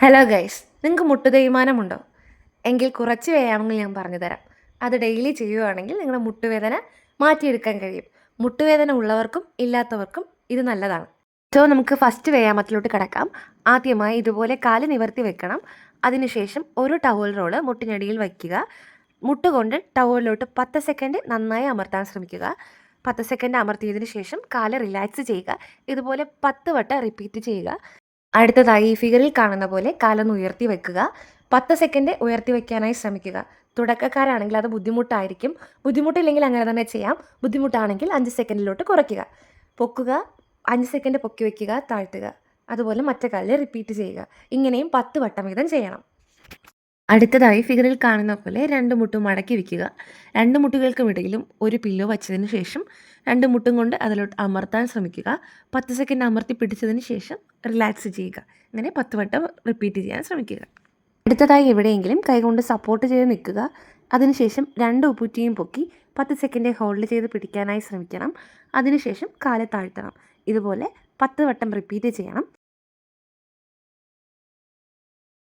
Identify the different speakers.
Speaker 1: Hello guys നിങ്ങൾക്ക് മുട്ടു തേയ്മാനമുണ്ടോ എങ്കിൽ കുറച്ച് വ്യായാമങ്ങൾ ഞാൻ പറഞ്ഞു തരാം. അത് ഡെയിലി ചെയ്യുകയാണെങ്കിൽ നിങ്ങളുടെ മുട്ടുവേദന മാറ്റിയെടുക്കാൻ കഴിയും. മുട്ടുവേദന ഉള്ളവർക്കും ഇല്ലാത്തവർക്കും ഇത് നല്ലതാണ്. സോ നമുക്ക് ഫസ്റ്റ് വ്യായാമത്തിലോട്ട് കിടക്കാം. ആദ്യമായി ഇതുപോലെ കാൽ നിവർത്തി വെക്കണം. അതിനുശേഷം ഒരു ടവൽ റോൾ മുട്ടിനടിയിൽ വയ്ക്കുക. മുട്ടുകൊണ്ട് ടവലിലോട്ട് പത്ത് സെക്കൻഡ് നന്നായി അമർത്താൻ ശ്രമിക്കുക. പത്ത് സെക്കൻഡ് അമർത്തിയതിന് ശേഷം കാൽ റിലാക്സ് ചെയ്യുക. ഇതുപോലെ പത്ത് വട്ടം റിപ്പീറ്റ് ചെയ്യുക. അടുത്തതായി ഈ ഫിഗറിൽ കാണുന്ന പോലെ കാലൊന്ന് ഉയർത്തി വെക്കുക. പത്ത് സെക്കൻഡ് ഉയർത്തി വെക്കാനായി ശ്രമിക്കുക. തുടക്കക്കാരാണെങ്കിൽ അത് ബുദ്ധിമുട്ടായിരിക്കും. ബുദ്ധിമുട്ടില്ലെങ്കിൽ അങ്ങനെ തന്നെ ചെയ്യാം. ബുദ്ധിമുട്ടാണെങ്കിൽ അഞ്ച് സെക്കൻഡിലോട്ട് കുറയ്ക്കുക. പൊക്കുക. അഞ്ച് സെക്കൻഡ് പൊക്കി വെക്കുക താഴ്ത്തുക. അതുപോലെ മറ്റേ കാലിൽ റിപ്പീറ്റ് ചെയ്യുക. ഇങ്ങനെയും പത്ത് വട്ടം വീതം ചെയ്യണം. അടുത്തതായി ഫിഗറിൽ കാണുന്ന പോലെ രണ്ട് മുട്ടും മടക്കി വയ്ക്കുക രണ്ട് മുട്ടുകൾക്കും ഇടയിലും ഒരു പില്ലോ വച്ചതിന് ശേഷം രണ്ട് മുട്ടും കൊണ്ട് അതിലോട്ട് അമർത്താൻ ശ്രമിക്കുക. പത്ത് സെക്കൻഡ് അമർത്തി പിടിച്ചതിന് ശേഷം റിലാക്സ് ചെയ്യുക. ഇങ്ങനെ പത്ത് വട്ടം റിപ്പീറ്റ് ചെയ്യാൻ ശ്രമിക്കുക. അടുത്തതായി എവിടെയെങ്കിലും കൈകൊണ്ട് സപ്പോർട്ട് ചെയ്ത് നിൽക്കുക. അതിനുശേഷം രണ്ട് ഉപ്പുറ്റിയും പൊക്കി പത്ത് സെക്കൻഡ് ഹോൾഡ് ചെയ്ത് പിടിക്കാനായി ശ്രമിക്കണം. അതിനുശേഷം കാൽ താഴ്ത്തണം. ഇതുപോലെ പത്ത് വട്ടം റിപ്പീറ്റ് ചെയ്യണം.